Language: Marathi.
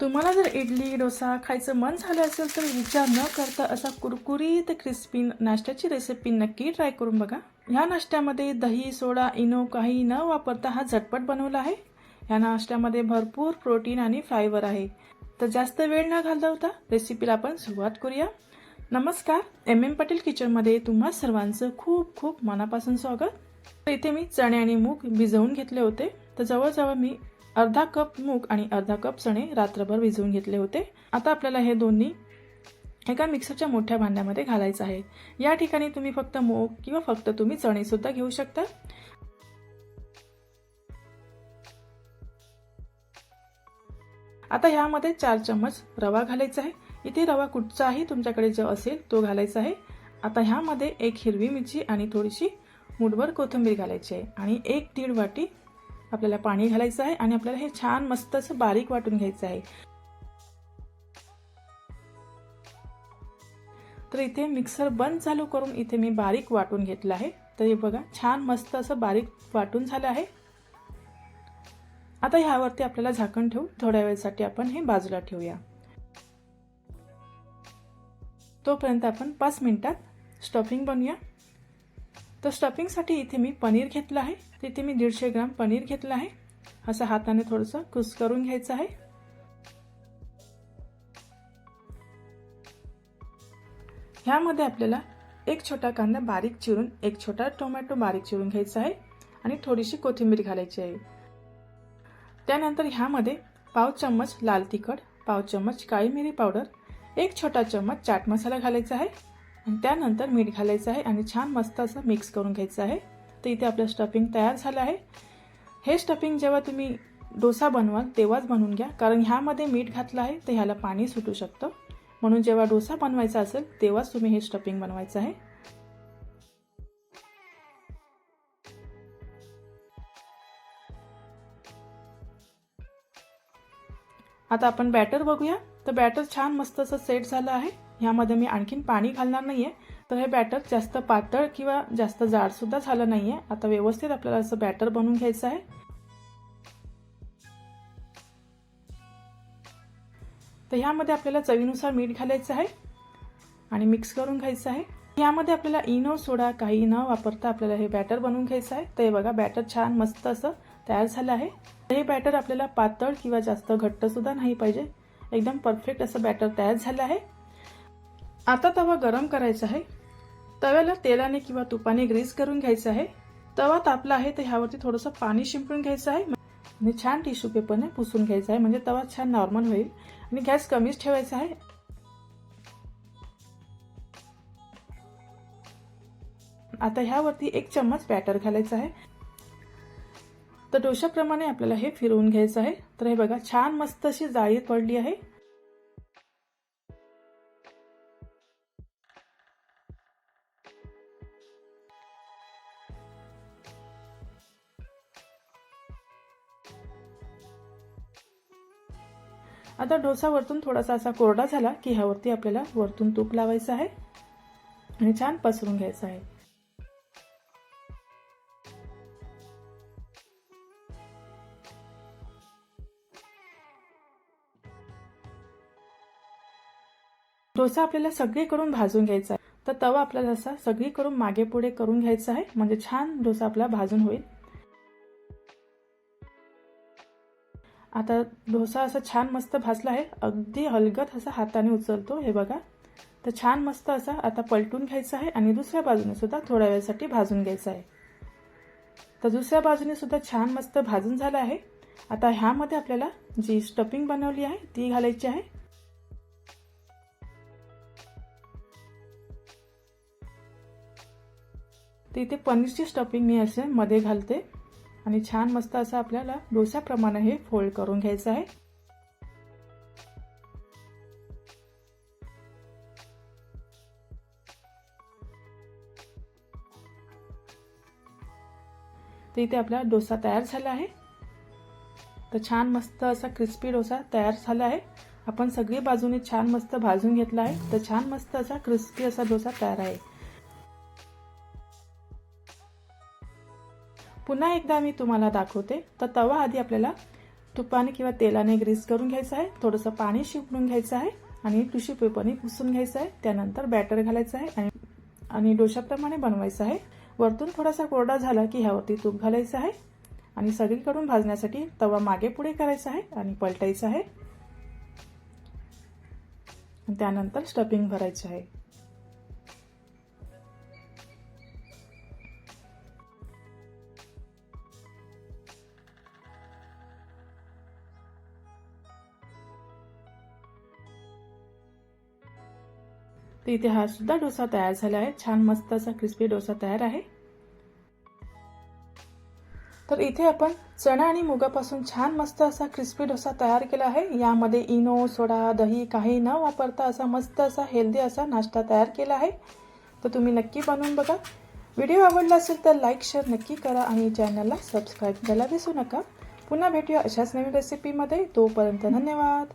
तुम्हाला जर इडली डोसा खायचं मन झालं असेल तर विचार न करता असा कुरकुरीत क्रिस्पी नाश्त्याची रेसिपी नक्की ट्राय करून बघा. ह्या नाश्त्यामध्ये दही सोडा इनो काही न वापरता हा झटपट बनवला आहे. ह्या नाश्त्यामध्ये भरपूर प्रोटीन आणि फायबर आहे. तर जास्त वेळ न घालवता रेसिपीला आपण सुरुवात करूया. नमस्कार एम एम पटेल किचनमध्ये तुम्हा सर्वांचं खूप खूप मनापासून स्वागत. तर इथे मी चणे आणि मूग भिजवून घेतले होते. तर जवळजवळ मी अर्धा कप मूग आणि अर्धा कप चणे रात्रभर भिजवून घेतले होते. आता आपल्याला हे दोन्ही एका मिक्सरच्या मोठ्या भांड्यामध्ये घालायचं आहे. या ठिकाणी तुम्ही फक्त मूग किंवा फक्त तुम्ही चणे सुद्धा घेऊ शकता. आता ह्यामध्ये चार चम्मच रवा घालायचा आहे. इथे रवा कुठचाही तुमच्याकडे जो असेल तो घालायचा आहे. आता ह्यामध्ये एक हिरवी मिरची आणि थोडीशी मुठभर कोथिंबीर घालायची आहे. आणि एक दीड वाटी आपल्याला पाणी घालायचं आहे आणि आपल्याला हे छान मस्त असं बारीक वाटून घ्यायचं आहे. तर इथे मिक्सर बंद चालू करून इथे मी बारीक वाटून घेतलं आहे. तर हे बघा छान मस्त असं बारीक वाटून झालं आहे. आता ह्यावरती आपल्याला झाकण ठेवून थोड्या वेळसाठी आपण हे बाजूला ठेवूया. तोपर्यंत आपण पाच मिनिटात स्टफिंग बनवूया. तर स्टफिंगसाठी इथे मी पनीर घेतलं आहे. तिथे मी दीडशे ग्राम पनीर घेतलं आहे. असं हाताने थोडंसं कुस करून घ्यायचं आहे. ह्यामध्ये आपल्याला एक छोटा कांदा बारीक चिरून एक छोटा टोमॅटो बारीक चिरून घ्यायचा आहे आणि थोडीशी कोथिंबीर घालायची आहे. त्यानंतर ह्यामध्ये पाव चम्मच लाल तिखट पाव चम्मच काळी मिरी पावडर एक छोटा चम्मच चाट मसाला घालायचा आहे. आणि त्यानंतर मीठ घालायचं आहे आणि छान मस्त असं मिक्स करून घ्यायचं आहे. तर इथे आपलं स्टफिंग तयार झालं आहे. हे स्टफिंग जेव्हा तुम्ही डोसा बनवाल तेव्हाच बनवून घ्या. कारण ह्यामध्ये मीठ घातलं आहे तर ह्याला पाणी सुटू शकतं. म्हणून जेव्हा डोसा बनवायचा असेल तेव्हाच तुम्ही हे स्टफिंग बनवायचं आहे. आता आपण बॅटर बघूया. तर बॅटर छान मस्त असं सेट झालं आहे. ह्यामध्ये मी आणखीन पाणी घालणार नाही आहे तर हे बॅटर जास्त पातळ किंवा जास्त जाडसुद्धा झालं नाही आहे आता व्यवस्थित आपल्याला असं बॅटर बनवून घ्यायचं आहे. तर ह्यामध्ये आपल्याला चवीनुसार मीठ घालायचं आहे आणि मिक्स करून घ्यायचं आहे. यामध्ये आपल्याला इनो सोडा काही न वापरता आपल्याला हे बॅटर बनवून घ्यायचं आहे. तर हे बघा बॅटर छान मस्त असं तयार झालं आहे. हे बॅटर आपल्याला पातळ किंवा जास्त घट्टसुद्धा नाही पाहिजे. एकदम परफेक्ट असं बॅटर तयार झालं आहे. आता तवा गरम करायचा आहे. तव्याला तेलाने किंवा तुपाने ग्रीस करून घ्यायचं आहे. तवा तापला आहे तर ह्यावरती थोडंसं पाणी शिंपडून घ्यायचं आहे. आणि छान टिश्यू पेपरने पुसून घ्यायचं आहे. म्हणजे तवा छान नॉर्मल होईल. आणि गॅस कमीच ठेवायचा आहे. आता ह्यावरती एक चम्मच बॅटर घालायचं आहे. तर डोशाप्रमाणे आपल्याला हे फिरवून घ्यायचं आहे. तर हे बघा छान मस्त अशी जाळी पडली आहे. आता डोसा वरतून थोडासा असा कोरडा झाला की ह्यावरती आपल्याला वरतून तूप लावायचं आहे. आणि छान पसरून घ्यायचं आहे. डोसा आपल्याला सगळीकडून भाजून घ्यायचा आहे. तर तवा आपल्याला असा सगळीकडून मागे पुढे करून घ्यायचा आहे. म्हणजे छान डोसा आपला भाजून होईल. आता डोसा असा छान मस्त भाजला आहे. अगदी हलगत असा हाताने उचलतो. हे बघा. तर छान मस्त असा आता पलटून घ्यायचा आहे आणि दुसऱ्या बाजूने सुद्धा थोड्या वेळासाठी भाजून घ्यायचा आहे. तर दुसऱ्या बाजूने सुद्धा छान मस्त भाजून झालं आहे. आता ह्यामध्ये आपल्याला जी स्टफिंग बनवली आहे ती घालायची आहे. तर इथे पनीरची स्टफिंग मी असे मध्ये घालते. आणि छान मस्त असं आपल्याला डोस्याप्रमाणे हे फोल्ड करून घ्यायचं आहे. तर इथे आपला डोसा तयार झाला आहे. तर छान मस्त असा क्रिस्पी डोसा तयार झाला आहे. आपण सगळी बाजूने छान मस्त भाजून घेतला आहे. तर छान मस्त असा क्रिस्पी असा डोसा तयार आहे. पुन्हा एकदा मी तुम्हाला दाखवते. तर तवा आधी आपल्याला तुपाने किंवा तेलाने ग्रीस करून घ्यायचं आहे. थोडंसं पाणी शिपडून घ्यायचं आहे आणि टिश्यू पेपरने पुसून घ्यायचं आहे. त्यानंतर बॅटर घालायचं आहे आणि आणि डोशाप्रमाणे बनवायचं आहे. वरतून थोडासा कोरडा झाला की ह्यावरती तूप घालायचं आहे. आणि सगळीकडून भाजण्यासाठी तवा मागे पुढे करायचा आहे आणि पलटायचा आहे. त्यानंतर स्टफिंग भरायचं आहे. तर इथे हा सुद्धा डोसा तयार झाला आहे. छान मस्त असा क्रिस्पी डोसा तयार आहे. तर इथे आपण चणा आणि मुगापासून छान मस्त असा क्रिस्पी डोसा तयार केला आहे. यामध्ये इनो सोडा दही काही न वापरता असा मस्त असा हेल्दी असा नाश्ता तयार केला आहे. तर तुम्ही नक्की बनवून बघा. व्हिडिओ आवडला असेल तर लाईक शेअर नक्की करा आणि चॅनलला सबस्क्राईब करायला विसरू नका. पुन्हा भेटूया अशाच नवीन रेसिपीमध्ये तोपर्यंत धन्यवाद.